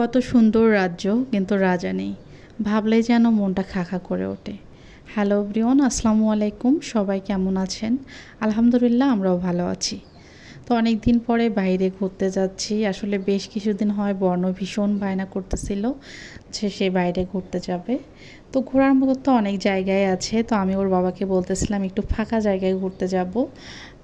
কত সুন্দর রাজ্য, কিন্তু রাজা নেই। ভাবলে যেন মনটা খাখা করে ওঠে। হ্যালো ব্রিয়ন আসসালামু আলাইকুম। সবাই কেমন আছেন? আলহামদুলিল্লাহ, আমরাও ভালো আছি। তো অনেক দিন পরে বাইরে ঘুরতে যাচ্ছি। আসলে বেশ কিছুদিন হয় বর্ণ ভীষণ বায়না করতেছিল যে সে বাইরে ঘুরতে যাবে। তো ঘোরার মতো তো অনেক জায়গায় আছে। তো আমি ওর বাবাকে বলতেছিলাম, একটু ফাঁকা জায়গায় ঘুরতে যাব।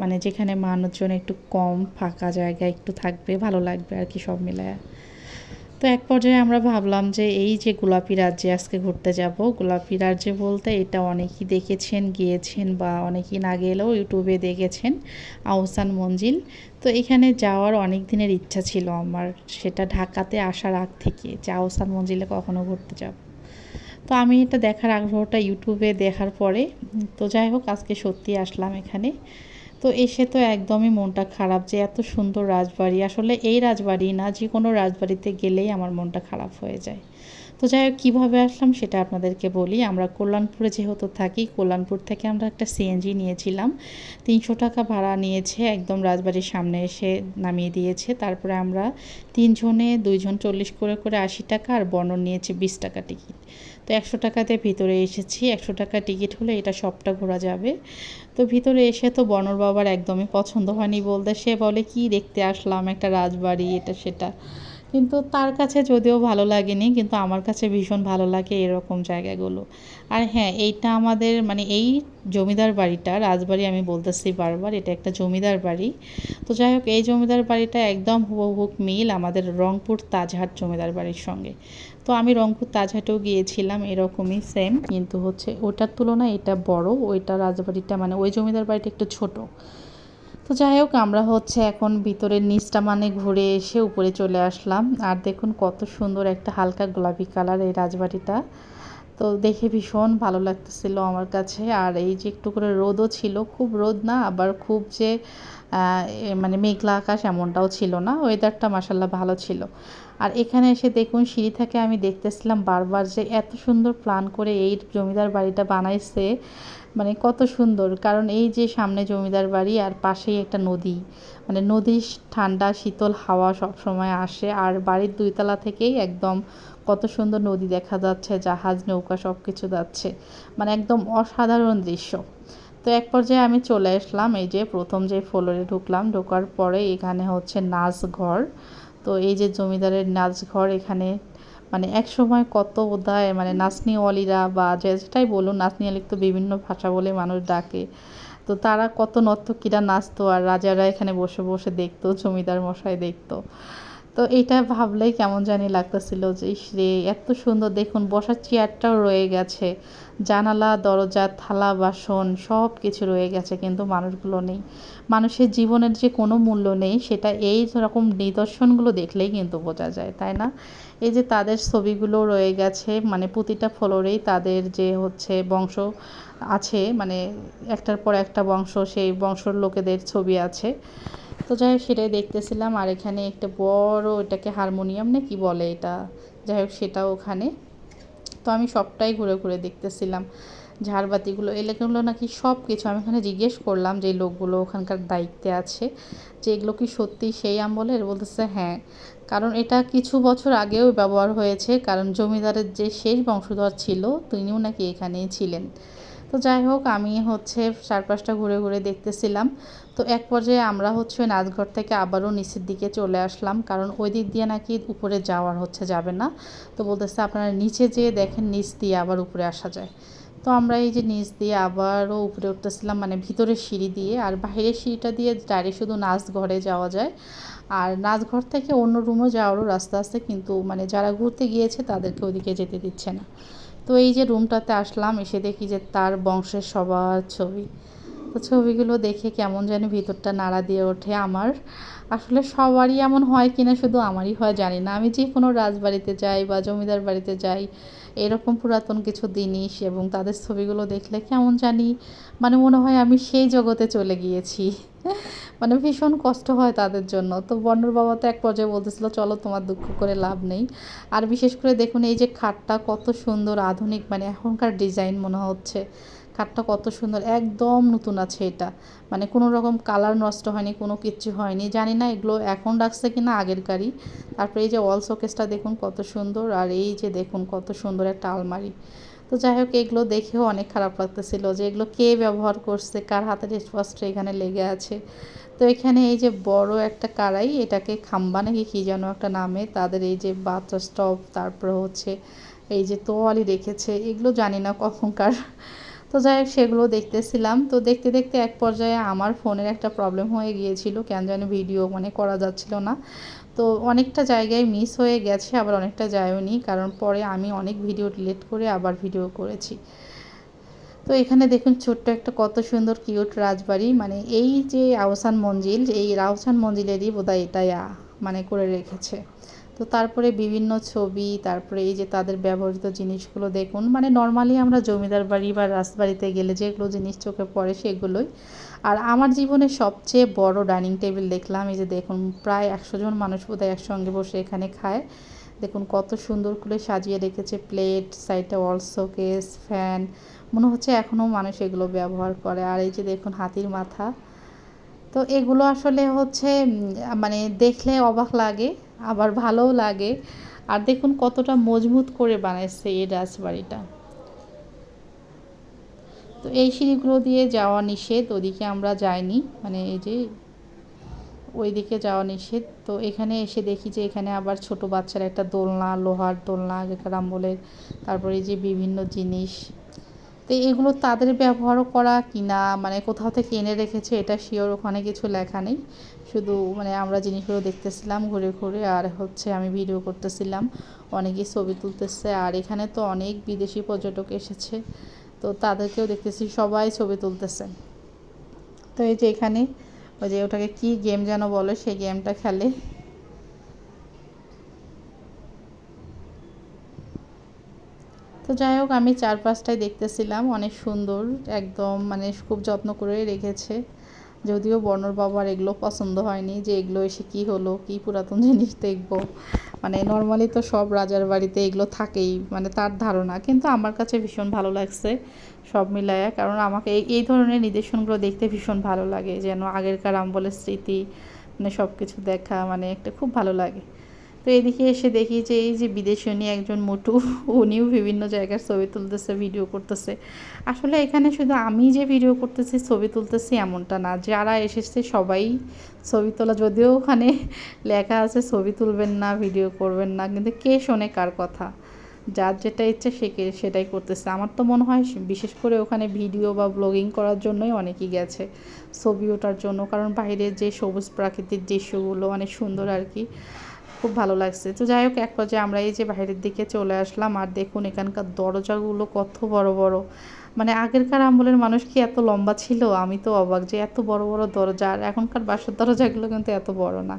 মানে যেখানে মানুষজন একটু কম, ফাঁকা জায়গায় একটু থাকবে, ভালো লাগবে আর কি সব মিলায়। তো এক পর্যায়ে আমরা ভাবলাম যে এই যে গোলাপি রাজ্যে আজকে ঘুরতে যাব, গোলাপি রাজ্যে বলতে এটা অনেকেই দেখেছেন, গিয়েছেন বা অনেকেই না গেলেও ইউটিউবে দেখেছেন, আহসান মঞ্জিল। তো এখানে যাওয়ার অনেক দিনের ইচ্ছা ছিল আমার, সেটা ঢাকাতে আসার আগ থেকে যে আহসান মঞ্জিলে কখনো ঘুরতে যাব। তো আমি এটা দেখার আগ্রহটা ইউটিউবে দেখার পরে, তো যাই হোক আজকে সত্যি আসলাম এখানে। তো এসে তো একদমই মনটা খারাপ যে এত সুন্দর রাজবাড়ি। আসলে এই রাজবাড়ি না যে কোনো রাজবাড়িতে গেলেই আমার মনটা খারাপ হয়ে যায়। তো যাই হোক, কীভাবে আসলাম সেটা আপনাদেরকে বলি। আমরা কল্যাণপুরে যেহেতু থাকি, কল্যাণপুর থেকে আমরা একটা সিএনজি নিয়েছিলাম। তিনশো টাকা ভাড়া নিয়েছে, একদম রাজবাড়ির সামনে এসে নামিয়ে দিয়েছে। তারপরে আমরা তিনজনে, দুইজন চল্লিশ করে করে আশি টাকা আর বর্ণন নিয়েছে বিশ টাকা টিকিট। তো একশো টাকাতে ভিতরে এসেছি, একশো টাকা টিকিট হলে এটা সবটা ঘোরা যাবে। তো ভিতরে এসে তো বনর বাবার একদমই পছন্দ হয়নি বলতে, সে বলে, কি দেখতে আসলাম, একটা রাজবাড়ি, এটা সেটা। কিন্তু তার কাছে যদিও ভালো লাগেনি, কিন্তু আমার কাছে ভীষণ ভালো লাগে এরকম জায়গাগুলো। আর হ্যাঁ এইটা আমাদের মানে এই জমিদার বাড়িটা, রাজবাড়ি আমি বলতেছি বারবার, এটা একটা জমিদার বাড়ি। তো যাই হোক, এই জমিদার বাড়িটা একদম হুবহুক মিল আমাদের রংপুর তাজহাট জমিদার বাড়ির সঙ্গে। তো আমি রংপুর তাজহাটেও গিয়েছিলাম, এরকমই সেম কিন্তু হচ্ছে ওটার তুলনায় এটা বড়, ওইটা রাজবাড়িটা মানে ওই জমিদার বাড়িটা একটু ছোট। তো যাই হোক, আমরা হচ্ছে এখন ভিতরের নিচটা মানে ঘুরে এসে উপরে চলে আসলাম। আর দেখুন কত সুন্দর একটা হালকা গোলাপি কালার এই রাজবাড়িটা। তো দেখে ভীষণ ভালো লাগতেছিল আমার কাছে। আর এই যে একটু করে রোদও ছিল, খুব রোদ না, আবার খুব যে মানে মেঘলা আকাশ এমনটাও ছিল না। ওয়েদারটা মাসাল্লাহ ভালো ছিল। আর এখানে এসে দেখুন সিঁড়ি থেকে আমি দেখতেছিলাম বারবার যে এত সুন্দর প্ল্যান করে এই জমিদার বাড়িটা বানাইছে। মানে কত সুন্দর। কারণ এই যে সামনে জমিদার বাড়ি আর পাশেই একটা নদী। মানে নদীর ঠান্ডা, শীতল হাওয়া সব সময় আসে। আর বাড়ির দুইতলা থেকেই একদম কত সুন্দর নদী দেখা যাচ্ছে, জাহাজ, নৌকা সব কিছু যাচ্ছে। মানে একদম অসাধারণ দৃশ্য। তো এক পর্যায়ে আমি চলে আসলাম এই যে প্রথম যে ফ্লোরে ঢুকলাম। ঢোকার পরে এখানে হচ্ছে নাচ ঘর তো এই যে জমিদারের নাচ ঘর এখানে মানে এক সময় কত বোধহয় মানে নাচনি অলিরা বা যেটাই বলুন অলিক তো বিভিন্ন ভাষা বলে মানুষ ডাকে। তো তারা কত নর্তকীরা নাচতো আর রাজারা এখানে বসে বসে দেখতো, জমিদার মশাই দেখতো। তো এটা ভাবলেই কেমন জানি লাগতেছিল যে রে, এত সুন্দর দেখুন, বসার চেয়ারটাও রয়ে গেছে, জানালা, দরজা, থালা, বাসন সব কিছু রয়ে গেছে, কিন্তু মানুষগুলো নেই। মানুষের জীবনের যে কোনো মূল্য নেই, সেটা এই রকম নিদর্শনগুলো দেখলেই কিন্তু বোঝা যায়, তাই না? এই যে তাদের ছবিগুলো রয়ে গেছে মানে প্রতিটা ফ্লোরেই তাদের যে হচ্ছে বংশ আছে মানে একটার পর একটা বংশ, সেই বংশর লোকেদের ছবি আছে। তো যাই হোক, সেটাই দেখতেছিলাম। আর এখানে একটা বড় এটাকে হারমোনিয়াম না কি বলে এটা? যাই হোক, সেটাও ওখানে। তো আমি সবটাই ঘুরে ঘুরে দেখতেছিলাম। ঝাড়বাতিগুলো, এলাকাগুলো নাকি সব কিছু আমি এখানে জিজ্ঞেস করলাম যে লোকগুলো ওখানকার দায়িত্বে আছে, যে এগুলো কি সত্যি সেই আম আমলের বলতেছে হ্যাঁ। কারণ এটা কিছু বছর আগেও ব্যবহার হয়েছে, কারণ জমিদারের যে শেষ বংশধর ছিল, তিনিও নাকি এখানেই ছিলেন। তো যাই হোক, আমি হচ্ছে চারপাশটা ঘুরে ঘুরে দেখতেছিলাম। তো এক পর্যায়ে আমরা হচ্ছে নাচঘর থেকে আবারও নিচের দিকে চলে আসলাম, কারণ ওই দিক দিয়ে নাকি উপরে যাওয়ার হচ্ছে যাবে না। তো বলতেছে আপনারা নিচে যেয়ে দেখেন, নিচ দিয়ে আবার উপরে আসা যায়। তো আমরা এই যে নিচ দিয়ে আবারও উপরে উঠতেছিলাম মানে ভিতরের সিঁড়ি দিয়ে, আর বাইরের সিঁড়িটা দিয়ে ডাইরেক্ট শুধু নাচ ঘরে যাওয়া যায়। আর নাচ ঘর থেকে অন্য রুমও যাওয়ারও রাস্তা আছে, কিন্তু মানে যারা ঘুরতে গিয়েছে তাদেরকে ওদিকে যেতে দিচ্ছে না। তো এই যে রুমটাতে আসলাম, এসে দেখি যে তার বংশের সবার ছবি। তো ছবিগুলো দেখে কেমন যেন ভিতরটা নাড়া দিয়ে ওঠে আমার। আসলে সবারই এমন হয় কিনা শুধু আমারই হয়, জানি না। আমি যে কোনো রাজবাড়িতে যাই বা জমিদার বাড়িতে যাই, এরকম পুরাতন কিছু জিনিস এবং তাদের ছবিগুলো দেখলে কেমন জানি মানে মনে হয় আমি সেই জগতে চলে গিয়েছি। মানে ভীষণ কষ্ট হয় তাদের জন্য। তো বন্ডর বাবা তো এক পর্যায়ে বলতেছিল, চলো তোমার দুঃখ করে লাভ নেই। আর বিশেষ করে দেখুন এই যে খাটটা কত সুন্দর, আধুনিক মানে এখনকার ডিজাইন মনে হচ্ছে। খাটটা কত সুন্দর, একদম নতুন আছে এটা। মানে কোনো রকম কালার নষ্ট হয়নি, কোনো কিচ্ছু হয়নি। জানি না এগুলো এখন রাখছে কি না আগের গাড়ি। তারপরে এই যে ওয়াল শোকেসটা দেখুন কত সুন্দর, আর এই যে দেখুন কত সুন্দর একটা আলমারি। তো যাই হোক, এগুলো দেখেও অনেক খারাপ লাগতেছিল যে এগুলো কে ব্যবহার করছে, কার হাতের স্পষ্ট এখানে লেগে আছে। তো এখানে এই যে বড় একটা কারাই এটাকে খাম্বা নাকি কী যেন একটা নামে, তাদের এই যে বাথ স্টপ তারপরে হচ্ছে এই যে তোয়ালি রেখেছে, এগুলো জানি না কখনকার তো যাই হোক, সেগুলো দেখতেছিলাম। তো দেখতে দেখতে এক পর্যায়ে আমার ফোনের একটা প্রবলেম হয়ে গিয়েছিল। কেন জানি ভিডিও মানে করা যাচ্ছিল না। তো অনেকটা জায়গায় মিস হয়ে গেছে, আবার অনেকটা যায়ওনি। কারণ পরে আমি অনেক ভিডিও ডিলিট করে আবার ভিডিও করেছি। তো এখানে দেখুন, ছোট্ট একটা কত সুন্দর কিউট রাজবাড়ি। মানে এই যে আহসান মঞ্জিল, এই আহসান মঞ্জিলেরই বোধহয় এটাই মানে করে রেখেছে। তো তারপরে বিভিন্ন ছবি, তারপরে এই যে তাদের ব্যবহৃত জিনিসগুলো দেখুন। মানে নর্মালি আমরা জমিদার বাড়ি বা রাজবাড়িতে গেলে যেগুলো জিনিস চোখে পড়ে সেগুলোই। আর আমার জীবনে সবচেয়ে বড় ডাইনিং টেবিল দেখলাম, এই যে দেখুন প্রায় একশো জন মানুষ বোধহয় একসঙ্গে বসে এখানে খায়। দেখুন কত সুন্দর করে সাজিয়ে রেখেছে প্লেট সাইডে ওয়াল শোকেস, ফ্যান। মনে হচ্ছে এখনও মানুষ এগুলো ব্যবহার করে। আর এই যে দেখুন হাতির মাথা। তো এগুলো আসলে হচ্ছে মানে দেখলে অবাক লাগে, আবার ভালোও লাগে। আর দেখুন কতটা মজবুত করে বানাইছে এই রাজবাড়িটা। তো এই সিঁড়িগুলো দিয়ে যাওয়া নিষেধ, ওদিকে আমরা যাইনি মানে এই যে ওইদিকে যাওয়া নিষেধ। তো এখানে এসে দেখি যে এখানে আবার ছোট বাচ্চার একটা দোলনা, লোহার দোলনা, আগেকার আমলের তারপরে যে বিভিন্ন জিনিস। তো এগুলো তাদের ব্যবহারও করা কিনা মানে কোথাও থেকে এনে রেখেছে, এটা শিওর ওখানে কিছু লেখা নেই। শুধু মানে আমরা জিনিসগুলো দেখতেছিলাম ঘুরে ঘুরে, আর হচ্ছে আমি ভিডিও করতেছিলাম, অনেকেই ছবি তুলতেছে, আর এখানে তো অনেক বিদেশি পর্যটক এসেছে, তো তাদেরকেও দেখতেছি, সবাই ছবি তুলতেছে। তো এই যে এখানে, ওই যে ওটাকে কি গেম যেন বলে, সেই গেমটা খেলে। তো যাই হোক, আমি চারপাশটাই দেখতেছিলাম, অনেক সুন্দর, একদম মানে খুব যত্ন করে রেখেছে। যদিও বর্ণর বাবার এগুলো পছন্দ হয়নি, যে এগুলো এসে কি হলো, কি পুরাতন জিনিস দেখব। মানে নর্মালি তো সব রাজার বাড়িতে এগুলো থাকেই মানে তার ধারণা। কিন্তু আমার কাছে ভীষণ ভালো লাগছে সব মিলায়া কারণ আমাকে এই এই ধরনের নিদর্শনগুলো দেখতে ভীষণ ভালো লাগে, যেন আগেরকার আমবলের স্মৃতি মানে সব কিছু দেখা মানে একটা খুব ভালো লাগে। তো এদিকে এসে দেখি যে এই যে বিদেশনী একজন মোটু, উনিও বিভিন্ন জায়গার ছবি তুলতেছে ভিডিও করতেছে। আসলে এখানে শুধু আমি যে ভিডিও করতেছি, ছবি তুলতেছি এমনটা না। যারা এসেছে সবাই ছবি তোলা, যদিও ওখানে লেখা আছে, ছবি তুলবেন না ভিডিও করবেন না, কিন্তু কে শোনে কার কথা? যার যেটা ইচ্ছে সে কে, সেটাই করতেছে। আমার তো মনে হয় বিশেষ করে ওখানে ভিডিও বা ব্লগিং করার জন্যই অনেকেই গেছে ছবি ওঠার জন্য। কারণ বাইরের যে সবুজ প্রাকৃতিক দৃশ্যগুলো অনেক সুন্দর আর কি। খুব ভালো লাগছে। তো যাই হোক, এক পর্যায়ে আমরা এই যে বাইরের দিকে চলে আসলাম আর দেখুন এখানকার দরজাগুলো কত বড় বড়। মানে আগেরকার আমলের মানুষ কি এত লম্বা ছিল? আমি তো অবাক যে এত বড় বড় দরজা, আর এখনকার বাসার দরজাগুলো কিন্তু এত বড় না।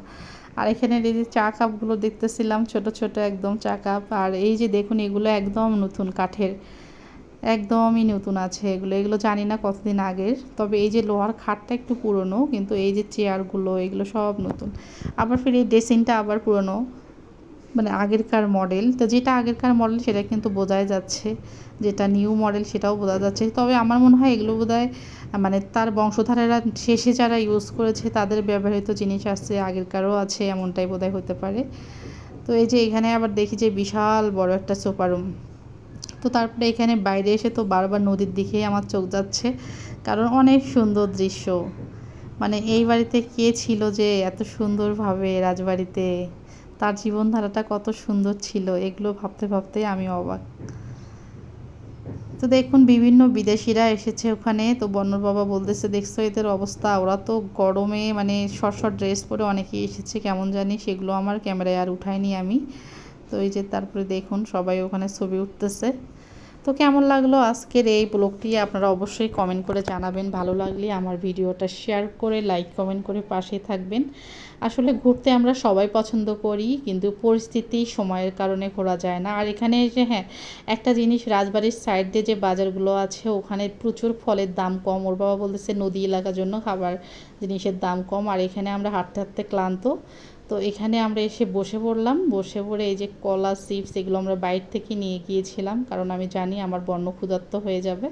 আর এখানে এই যে চা কাপগুলো দেখতেছিলাম, ছোট ছোট একদম চা কাপ। আর এই যে দেখুন, এগুলো একদম নতুন কাঠের। একদমই নতুন আছে এগুলো। এগুলো জানি না কতদিন আগের, তবে এই যে লোহার খাটটা একটু পুরনো, কিন্তু এই যে চেয়ারগুলো, এগুলো সব নতুন। আবার ফির এই ড্রেসিংটা আবার পুরনো মানে আগেরকার মডেল। তো যেটা আগেরকার মডেল সেটা কিন্তু বোঝাই যাচ্ছে, যেটা নিউ মডেল সেটাও বোঝা যাচ্ছে। তবে আমার মনে হয় এগুলো বোধহয় মানে তার বংশধারেরা শেষে যারা ইউজ করেছে, তাদের ব্যবহৃত জিনিস আছে আগেরকারও আছে, এমনটাই বোধহয় হতে পারে। তো এই যে এখানে আবার দেখি যে বিশাল বড় একটা সোফা রুম তো তারপরে এখানে বাইরে এসে তো বারবার নদীর দিকেই আমার চোখ যাচ্ছে। কারণ অনেক সুন্দর দৃশ্য। মানে এই বাড়িতে কে ছিল যে এত সুন্দরভাবে রাজবাড়িতে, তার জীবনধারাটা কত সুন্দর ছিল, এগুলো ভাবতে ভাবতে আমি অবাক। তো দেখুন, বিভিন্ন বিদেশিরা এসেছে ওখানে। তো বন্নর বাবা বলতেছে, দেখছ এদের অবস্থা? ওরা তো গরমে মানে শর্ট শর্ট ড্রেস পরে অনেকেই এসেছে, কেমন জানি সেগুলো আমার ক্যামেরায় আর উঠাইনি আমি। তো এই যে তারপরে দেখুন, সবাই ওখানে ছবি উঠতেছে। তো কেমন লাগল আজকের এই ব্লগটি? আপনারা অবশ্যই কমেন্ট করে জানাবেন। ভালো লাগলে আমার ভিডিওটা শেয়ার করে লাইক কমেন্ট করে পাশে থাকবেন। আসলে ঘুরতে আমরা সবাই পছন্দ করি, কিন্তু পরিস্থিতি, সময়ের কারণে ঘোরা যায় না। আর এখানে যে হ্যাঁ একটা জিনিস, রাজবাড়ির সাইড দিয়ে যে বাজারগুলো আছে, ওখানে প্রচুর ফলের দাম কম। ওর বাবা বলতেছে, নদী এলাকার জন্য খাবার জিনিসের দাম কম। আর এখানে আমরা হাঁটতে হাঁটতে ক্লান্ত। তো এখানে আমরা এসে বসে পড়লাম। বসে পড়ে এই যে কলা, চিপস এগুলো আমরা বাইর থেকে নিয়ে গিয়েছিলাম। কারণ আমি জানি আমার বর্ণ ক্ষুধার্ত হয়ে যাবে।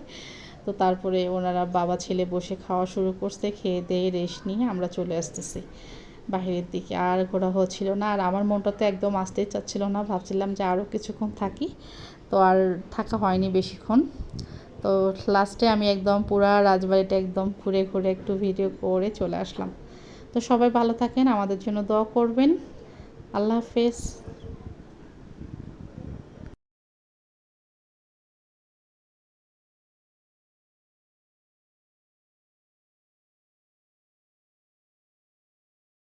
তো তারপরে ওনারা বাবা, ছেলে বসে খাওয়া শুরু করছে, খেয়ে দিয়ে রেস্ট নিয়ে আমরা চলে আসতেছি বাইরের দিকে। আর ঘোরা হচ্ছিল না। আর আমার মনটা তো একদম আসতেই চাচ্ছিল না। ভাবছিলাম যে আরও কিছুক্ষণ থাকি। তো আর থাকা হয়নি বেশিক্ষণ। তো লাস্টে আমি একদম পুরা রাজবাড়িটা একদম ঘুরে ঘুরে একটু ভিডিও করে চলে আসলাম। তো সবাই ভালো থাকেন আমাদের জন্য দোয়া করবেন। আল্লাহ হাফেজ।